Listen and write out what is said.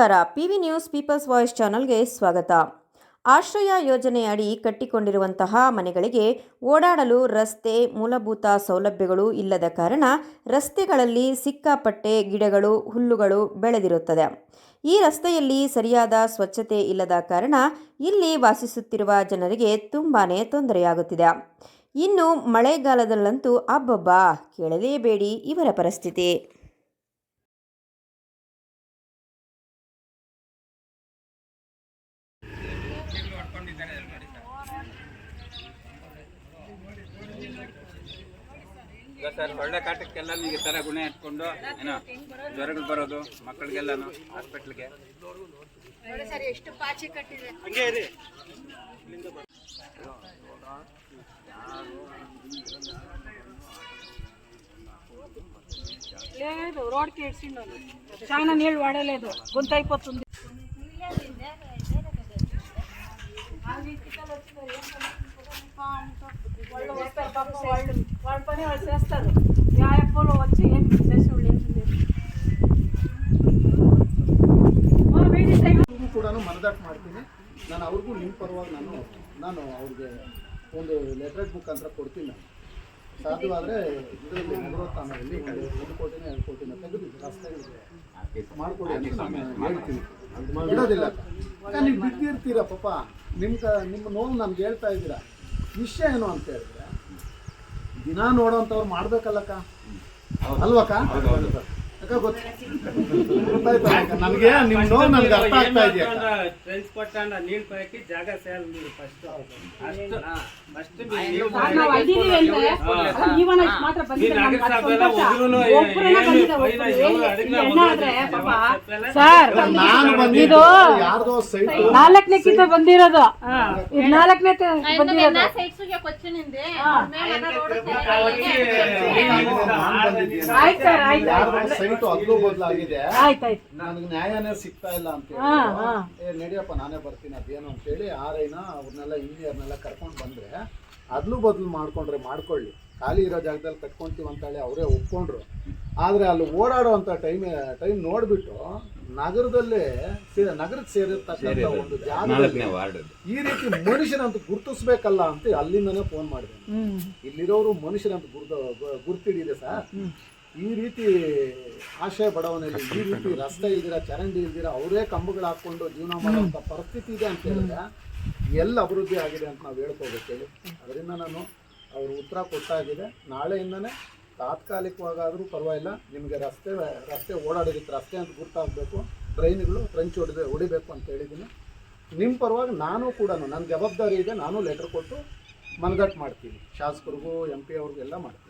ನಮಸ್ಕಾರ. P V news people's voice ಚಾನಲ್ಗೆ ಸ್ವಾಗತ. ಆಶ್ರಯ ಯೋಜನೆಯಡಿ ಕಟ್ಟಿಕೊಂಡಿರುವಂತಹ ಮನೆಗಳಿಗೆ ಓಡಾಡಲು ರಸ್ತೆ, ಮೂಲಭೂತ ಸೌಲಭ್ಯಗಳು ಇಲ್ಲದ ಕಾರಣ ರಸ್ತೆಗಳಲ್ಲಿ ಸಿಕ್ಕಾಪಟ್ಟೆ ಗಿಡಗಳು, ಹುಲ್ಲುಗಳು ಬೆಳೆದಿರುತ್ತದೆ. ಈ ರಸ್ತೆಯಲ್ಲಿ ಸರಿಯಾದ ಸ್ವಚ್ಛತೆ ಇಲ್ಲದ ಕಾರಣ ಇಲ್ಲಿ ವಾಸಿಸುತ್ತಿರುವ ಜನರಿಗೆ ತುಂಬಾ ತೊಂದರೆಯಾಗುತ್ತಿದೆ. ಇನ್ನು ಮಳೆಗಾಲದಲ್ಲಂತೂ ಅಬ್ಬಬ್ಬಾ, ಕೇಳಲೇಬೇಡಿ ಇವರ ಪರಿಸ್ಥಿತಿ. ಈಗ ಸರ್ ಸೊಳ್ಳೆ ಕಾಟಕ್ಕೆಲ್ಲ ನೀವು ಈ ಥರ ಗುಣ ಇಟ್ಕೊಂಡು ಏನೋ ಜ್ವರಗಳು ಬರೋದು ಮಕ್ಕಳಿಗೆಲ್ಲನು ಹಾಸ್ಪಿಟ್ಲಿಗೆ ನೋಡಿ ಸರ್ ಎಷ್ಟು ಪಾಚಿ ಕಟ್ಟಿದೆ లేదు రోడ్కి ఏడ్చిండు చాలా నీళ్ళు వాడలేదు గొంతు అయిపోతుంది వాళ్ళు వస్తారు పాపం వాళ్ళు వాళ్ళ పని వాళ్ళు చేస్తారు యా ఎప్పుడు వచ్చి ఏం చేసేవాళ్ళు ఏం లేదు మా వేడి టైం ಅವ್ರಿಗೂ ಕೂಡ ಮನದಟ್ಟು ಮಾಡ್ತೀನಿ ನಾನು ಅವ್ರಿಗೂ ನಿಮ್ಮ ಪರವಾಗಿ ನಾನು ನಾನು ಅವ್ರಿಗೆ ಒಂದು ಲೆಟ್ರೇಜ್ ಮುಖಾಂತರ ಕೊಡ್ತೀನಿ ನಾನು ಸಾಧ್ಯವಾದರೆ ಇದರಲ್ಲಿ ನಗರೋತ್ಥಾನದಲ್ಲಿ ಒಂದು ಒಂದು ಕೋಟಿನ ಎರಡು ಕೋಟಿನ ತೆಗೆದು ರಸ್ತೆಗಳಿಗೆ ಮಾಡ್ಕೊಡಿ ಅಂತ ನಾನು ಹೇಳ್ತೀನಿ ಬಿಡೋದಿಲ್ಲ ಅಕ್ಕ ನೀವು ಬಿಟ್ಟಿರ್ತೀರ ಪಾಪ ನಿಮ್ಮ ನಿಮ್ಮ ನೋವು ನಮ್ಗೆ ಹೇಳ್ತಾ ಇದ್ದೀರಾ? ವಿಷಯ ಏನು ಅಂತ ಹೇಳಿದ್ರೆ ದಿನ ನೋಡೋಂಥವ್ರು ಮಾಡ್ಬೇಕಲ್ಲಕ್ಕ? ಅಲ್ವಕ್ಕ? ನನಗೆ ನೋವು ನನಗೆ ಅರ್ಥ ಆಗ್ತಾ ಇದೆಯಾ? ಟ್ರಾನ್ಸ್ಪೋರ್ಟ್ ನೀರು ಜಾಗ ಸೇಲ್ ನೀವು ಫಸ್ಟ್ ಅಷ್ಟು ಫಸ್ಟ್ ಸರ್ ನಾನು ಸೈಟ್ ನಾಲ್ಕನೇ ಕಿತ ಬಂದಿರೋದು. ಇದು ನಾಲ್ಕನೇ ಬಂದಿರೋದು. ಆಯ್ತು ಸರ್ ಆಯ್ತು ಯಾರ್ದೋ ಅದ್ರೂ ಬದಲಾಗಿದೆ. ಆಯ್ತಾಯ್ತು ನನಗೆ ನ್ಯಾಯನೇ ಸಿಗ್ತಾ ಇಲ್ಲ ಅಂತ ಹಾ, ಹೇಳಿ. ಏ ನಡಿಯಪ್ಪ ನಾನೇ ಬರ್ತೀನಿ ಅದೇನು ಅಂತೇಳಿ ಆರೈನ ಅವ್ರನ್ನೆಲ್ಲ ಇಂಜಿನಿಯರ್ನೆಲ್ಲ ಕರ್ಕೊಂಡು ಬಂದ್ರೆ ಅದ್ಲು ಬದಲು ಮಾಡ್ಕೊಂಡ್ರೆ ಮಾಡ್ಕೊಳ್ಳಿ. ಖಾಲಿ ಇರೋ ಜಾಗದಲ್ಲಿ ಕಟ್ಕೊಂತೀವಿ ಅಂತೇಳಿ ಅವರೇ ಒಪ್ಕೊಂಡ್ರು. ಆದ್ರೆ ಅಲ್ಲಿ ಓಡಾಡುವಂತ ಅಂತ ಟೈಮ್ ಟೈಮ್ ನೋಡ್ಬಿಟ್ಟು ನಗರದಲ್ಲಿ ಸೇ- ನಗರಕ್ಕೆ ಸೇರಿರ್ತಕ್ಕಂಥ ಒಂದು ಜಾಗದಲ್ಲಿ ವಾರ್ಡ್ ಈ ರೀತಿ ಮನುಷ್ಯನಂತ ಗುರ್ತಿಸ್ಬೇಕಲ್ಲ ಅಂತ ಅಲ್ಲಿಂದನೇ ಫೋನ್ ಮಾಡಿದೆ. ಇಲ್ಲಿರೋರು ಮನುಷ್ಯರಂತ ಗುರ್ತ ಗುರ್ತಿಡಿದೆ ಸರ್. ಈ ರೀತಿ ಆಶಯ ಬಡವನಲ್ಲಿ ಈ ರೀತಿ ರಸ್ತೆ ಇಲ್ದಿರ ಚರಂಡಿ ಇಲ್ದಿರ ಅವರೇ ಕಂಬಗಳು ಹಾಕೊಂಡು ಜೀವನ ಮಾಡುವಂಥ ಪರಿಸ್ಥಿತಿ ಇದೆ ಅಂತ ಹೇಳಿದ್ರೆ ಎಲ್ಲ ಅಭಿವೃದ್ಧಿ ಆಗಿದೆ ಅಂತ ನಾವು ಹೇಳ್ಕೋಬೇಕೇಳಿ ಅದರಿಂದ ನಾನು ಅವರು ಉತ್ತರ ಕೊಟ್ಟಾಗಿದೆ ನಾಳೆಯಿಂದನೇ ತಾತ್ಕಾಲಿಕವಾಗಾದರೂ ಪರವಾಗಿಲ್ಲ. ನಿಮಗೆ ರಸ್ತೆ ರಸ್ತೆ ಓಡಾಡೋದಕ್ಕೆ ರಸ್ತೆ ಅಂತ ಗುರ್ತಾಗಬೇಕು. ಟ್ರೈನ್ಗಳು ಟ್ರಂಚ್ ಹೊಡೆದು ಹೊಡಿಬೇಕು ಅಂತ ಹೇಳಿದ್ದೀನಿ. ನಿಮ್ಮ ಪರವಾಗಿ ನಾನು ಕೂಡ ನನ್ನ ಜವಾಬ್ದಾರಿ ಇದೆ. ನಾನು ಲೆಟರ್ ಕೊಟ್ಟು ಮನದಟ್ಟು ಮಾಡ್ತೀನಿ. ಶಾಸಕರಿಗೂ ಎಂ ಪಿ ಅವ್ರಿಗೆಲ್ಲ ಮಾಡ್ತೀನಿ.